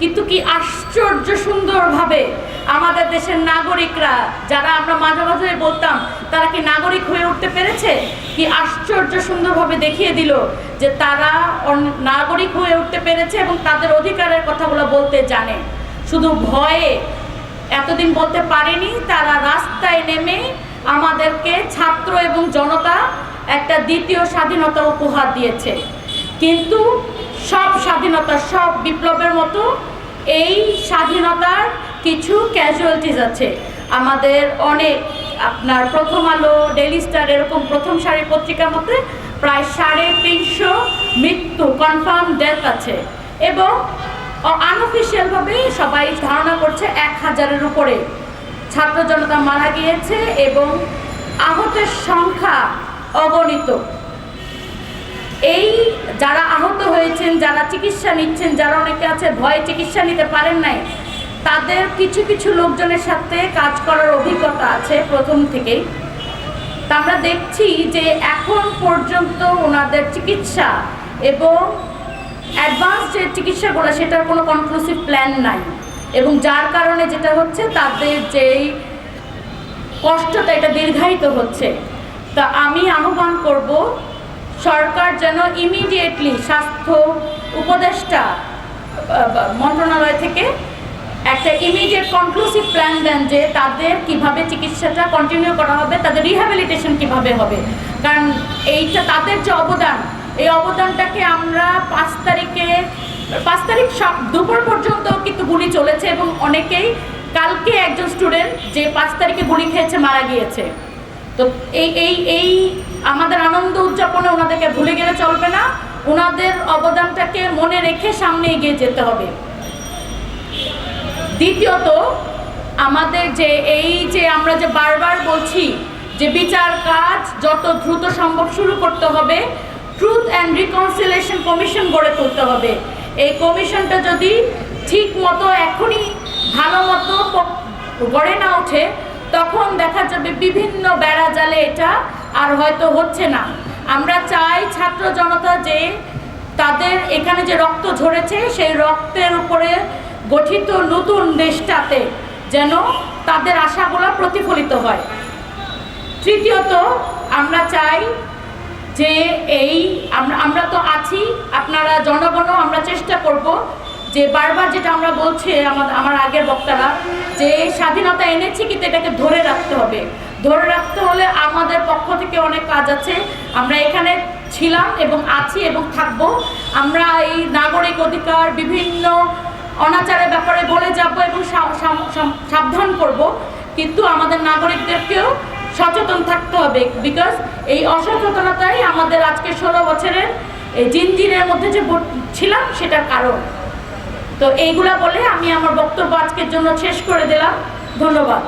কিন্তু কি আশ্চর্য সুন্দরভাবে আমাদের দেশের নাগরিকরা, যারা আমরা মাঝে মাঝে বলতাম, তারা কি নাগরিক হয়ে উঠতে পেরেছে? কি আশ্চর্য সুন্দরভাবে দেখিয়ে দিল যে তারা নাগরিক হয়ে উঠতে পেরেছে এবং তাদের অধিকারের কথাগুলো বলতে জানে। শুধু ভয়ে এতদিন বলতে পারেনি, তারা রাস্তায় নেমে আমাদেরকে ছাত্র এবং জনতা একটা দ্বিতীয় স্বাধীনতা উপহার দিয়েছে। কিন্তু সব স্বাধীনতা, সব বিপ্লবের মতো এই স্বাধীনতার কিছু ক্যাজুয়ালিটিস আছে। আমাদের অনেক, আপনার প্রথম আলো ডেলি স্টার এরকম প্রথম সারি পত্রিকার মধ্যে প্রায় সাড়ে তিনশো মৃত্যু কনফার্ম ডেথ আছে। এবং আনঅফিসিয়ালভাবে সবাই ধারণা করছে এক হাজারের উপরে। ছাত্র জনতা মারা গিয়েছে এবং আহতের সংখ্যা অগণিত। এই যারা আহত হয়েছেন, যারা চিকিৎসা নিচ্ছেন, যারা অনেকে আছে, ভয়ে চিকিৎসা নিতে পারেন নাই, তাদের কিছু কিছু লোকজনের সাথে কাজ করার অভিজ্ঞতা আছে প্রথম থেকেই। তা আমরা দেখছি যে এখন পর্যন্ত ওনাদের চিকিৎসা এবং অ্যাডভান্স যে চিকিৎসাগুলো, সেটার কোনো কনক্লুসিভ প্ল্যান নাই। এবং যার কারণে যেটা হচ্ছে, তাদের যেই কষ্টটা, এটা দীর্ঘায়িত হচ্ছে। তা আমি আহ্বান করব সরকার যেন ইমিডিয়েটলি স্বাস্থ্য উপদেষ্টা মন্ত্রণালয় থেকে একটা ইমিডিয়েট কনক্লুসিভ প্ল্যান দেন যে তাদের কীভাবে চিকিৎসাটা কন্টিনিউ করা হবে, তাদের রিহ্যাবিলিটেশন কীভাবে হবে। কারণ এইটা তাদের যে অবদান, এই অবদানটাকে আমরা পাঁচ তারিখে, পাঁচ তারিখ সব দুপুর পর্যন্ত কিন্তু গুলি চলেছে এবং অনেকেই কালকে একজন স্টুডেন্ট যে পাঁচ তারিখে গুলি খেয়েছে, মারা গিয়েছে। তো এই এই এই আমাদের আনন্দ উদযাপনে ওনাদেরকে ভুলে গেলে চলবে না। ওনাদের অবদানটাকে মনে রেখে সামনে এগিয়ে যেতে হবে। দ্বিতীয়ত, আমাদের যে এই যে আমরা যে বারবার বলছি যে বিচার কাজ যত দ্রুত সম্ভব শুরু করতে হবে ট্রুথ অ্যান্ড রিকনসিলেশন কমিশন গড়ে তুলতে হবে। এই কমিশনটা যদি ঠিক মতো এখনই ভালো মতো গড়ে না ওঠে তখন দেখা যাবে বিভিন্ন বেড়া জালে এটা, আর হয়তো হচ্ছে না। আমরা চাই ছাত্র জনতা যে তাদের এখানে যে রক্ত ঝরেছে, সেই রক্তের উপরে গঠিত নতুন দেশটাতে যেন তাদের আশাগুলো প্রতিফলিত হয়। তৃতীয়ত, আমরা চাই যে এই, আমরা তো আছি, আপনারা জনগণও আমরা চেষ্টা করব যে বারবার যেটা আমরা বলছি আমার আমার আগের বক্তারা, যে স্বাধীনতা এনেছি কিন্তু এটাকে ধরে রাখতে হবে। ধরে রাখতে হলে আমাদের পক্ষ থেকে অনেক কাজ আছে। আমরা এখানে ছিলাম এবং আছি এবং থাকব। আমরা এই নাগরিক অধিকার, বিভিন্ন অনাচারের ব্যাপারে বলে যাব এবং সাবধান করব। কিন্তু আমাদের নাগরিকদেরকেও সচেতন থাকতে হবে বিকজ এই অসচেতনতাই আমাদের আজকে ষোলো বছরের এই জিনজিনের মধ্যে যে ছিলাম সেটার কারণ। তো এইগুলা বলে আমি আমার বক্তব্য আজকের জন্য শেষ করে দিলাম। ধন্যবাদ।